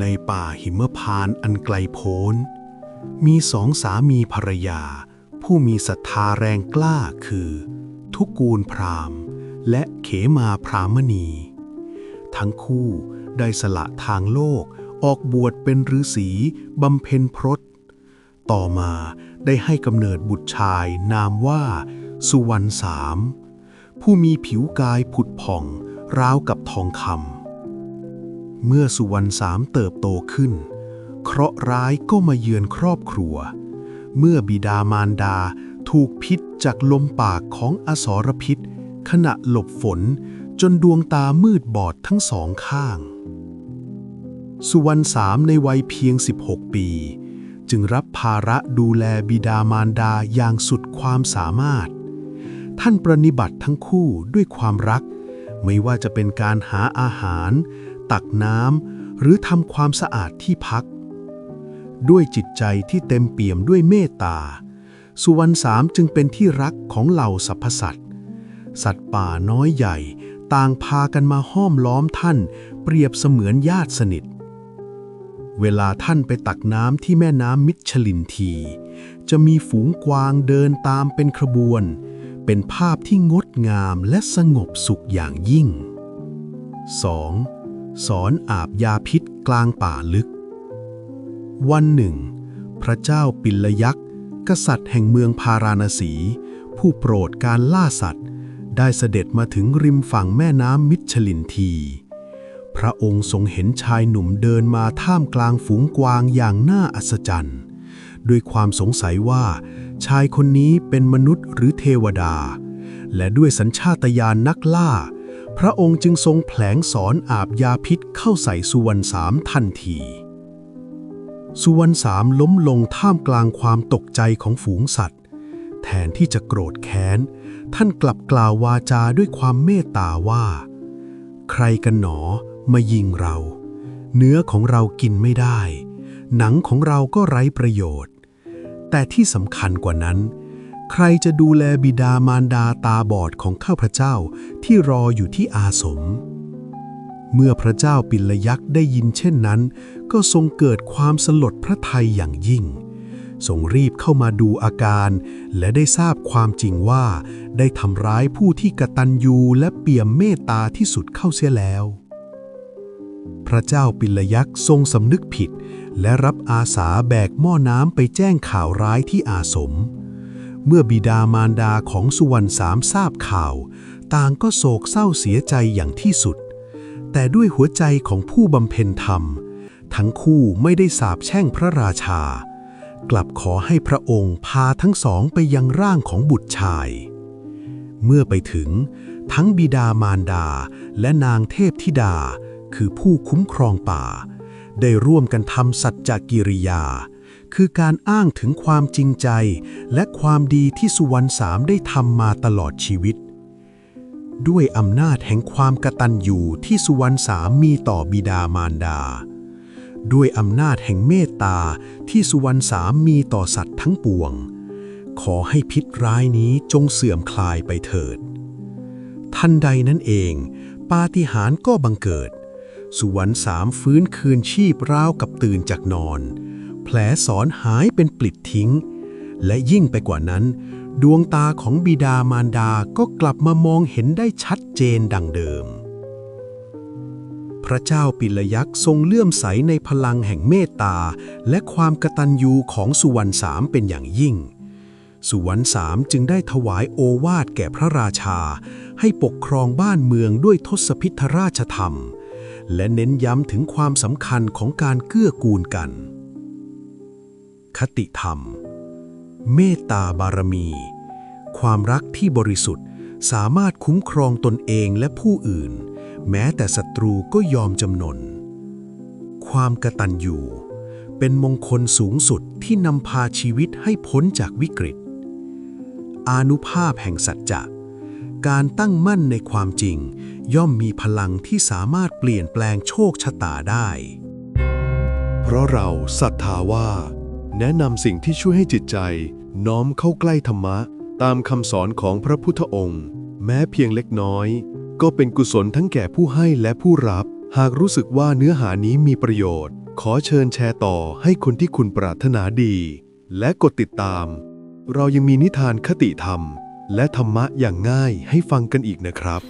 ในป่าหิมพานอันไกลโพ้น มีสองสามีภรรยา ผู้มีศรัทธาแรงกล้าคือ ทุกูลพรามและเขมาพรามณี ทั้งคู่ได้สละทางโลกออกบวชเป็นฤาษีบำเพ็ญพรต ต่อมาได้ให้กำเนิดบุตรชายนามว่า สุวรรณสาม ผู้มีผิวกายผุดผ่อง ราวกับทองคำ เมื่อสุวรรณสามเติบโตขึ้น เคราะห์ร้ายก็มาเยือนครอบครัว เมื่อบิดามารดาถูกพิษจากลมปากของอสรพิษ ขณะหลบฝนจนดวงตามืดบอดทั้งสองข้าง สุวรรณสามในวัยเพียง 16 ปี จึงรับภาระดูแลบิดามารดาอย่างสุดความสามารถ ท่านประนิบัติทั้งคู่ด้วยความรัก ไม่ว่าจะเป็นการหาอาหาร ตักน้ำหรือทำความสะอาดที่พัก ด้วยจิตใจที่เต็มเปี่ยมด้วยเมตตา สุวรรณสามจึงเป็นที่รักของเหล่าสรรพสัตว์ สัตว์ป่าน้อยใหญ่ต่างพากันมาห้อมล้อมท่าน เปรียบเสมือนญาติสนิท เวลาท่านไปตักน้ำที่แม่น้ำมิชลินที จะมีฝูงกวางเดินตามเป็นขบวน เป็นภาพที่งดงามและสงบสุขอย่างยิ่ง 2. สอนอาบยาพิษกลางป่าลึก วันหนึ่ง พระเจ้าปิลยักษ์ กษัตริย์แห่งเมืองพาราณสี ผู้โปรดการล่าสัตว์ ได้เสด็จมาถึงริมฝั่งแม่น้ำมิชลินที พระองค์ทรงเห็นชายหนุ่มเดินมาท่ามกลางฝูงกวางอย่างน่าอัศจรรย์ ด้วยความสงสัยว่า ชายคนนี้เป็นมนุษย์หรือเทวดา และด้วยสัญชาตญาณนักล่า พระองค์จึงทรงแผลงสอนอาบยาพิษเข้าใส่สุวรรณสามทันที สุวรรณสามล้มลงท่ามกลางความตกใจของฝูงสัตว์ แทนที่จะโกรธแค้น ท่านกลับกล่าววาจาด้วยความเมตตาว่า ใครกันหนอมายิงเรา เนื้อของเรากินไม่ได้ หนังของเราก็ไร้ประโยชน์ แต่ที่สำคัญกว่านั้น ใครจะดูแลบิดามารดาตาบอดของข้าพเจ้าที่รออยู่ที่อาสม เมื่อพระเจ้าปิลยักษ์ได้ยินเช่นนั้น ก็ทรงเกิดความสลดพระทัยอย่างยิ่ง ทรงรีบเข้ามาดูอาการ และได้ทราบความจริงว่า ได้ทำร้ายผู้ที่กตัญญูและเปี่ยมเมตตาที่สุดเข้าเสียแล้วพระเจ้าปิลยักษ์ทรงสำนึกผิด และรับอาสาแบกหม้อน้ำไปแจ้งข่าวร้ายที่อาสม เมื่อบิดามารดาของสุวรรณสามทราบข่าว ต่างก็โศกเศร้าเสียใจอย่างที่สุด แต่ด้วยหัวใจของผู้บำเพ็ญธรรม ทั้งคู่ไม่ได้สาบแช่งพระราชา กลับขอให้พระองค์พาทั้งสองไปยังร่างของบุตรชาย เมื่อไปถึง ทั้งบิดามารดาและนางเทพธิดา คือผู้คุ้มครองป่า ได้ร่วมกันทำสัจจกิริยา คือการอ้างถึงความจริงใจ และความดีที่สุวรรณสามได้ทำมาตลอดชีวิต ด้วยอำนาจแห่งความกตัญญูที่สุวรรณสามมีต่อบิดามารดา ด้วยอำนาจแห่งเมตตาที่สุวรรณสามมีต่อสัตว์ทั้งปวง ขอให้พิษร้ายนี้จงเสื่อมคลายไปเถิด ทันใดนั้นเอง ปาฏิหาริย์ก็บังเกิดสุวรรณสามฟื้นคืนชีพราวกับตื่นจากนอน แผลสอนหายเป็นปลิดทิ้ง และยิ่งไปกว่านั้น ดวงตาของบิดามารดาก็กลับมามองเห็นได้ชัดเจนดังเดิม พระเจ้าปิลยักษ์ทรงเลื่อมใสในพลังแห่งเมตตา และความกตัญญูของสุวรรณสามเป็นอย่างยิ่งสุวรรณสามจึงได้ถวายโอวาทแก่พระราชา ให้ปกครองบ้านเมืองด้วยทศพิธราชธรรม และเน้นย้ำถึงความสำคัญของการเกื้อกูลกัน คติธรรม เมตตาบารมี ความรักที่บริสุทธิ์สามารถคุ้มครองตนเองและผู้อื่น แม้แต่ศัตรูก็ยอมจำนน ความกตัญญูเป็นมงคลสูงสุดที่นำพาชีวิตให้พ้นจากวิกฤต อานุภาพแห่งสัจจะ การตั้งมั่นในความจริง ย่อมมีพลังที่สามารถเปลี่ยนแปลงโชคชะตาได้ เพราะเราศรัทธาว่า แนะนำสิ่งที่ช่วยให้จิตใจ น้อมเข้าใกล้ธรรมะ ตามคำสอนของพระพุทธองค์ แม้เพียงเล็กน้อย ก็เป็นกุศลทั้งแก่ผู้ให้และผู้รับ หากรู้สึกว่าเนื้อหานี้มีประโยชน์ ขอเชิญแชร์ต่อให้คนที่คุณปรารถนาดี และกดติดตาม เรายังมีนิทานคติธรรม และธรรมะอย่างง่ายให้ฟังกันอีกนะครับ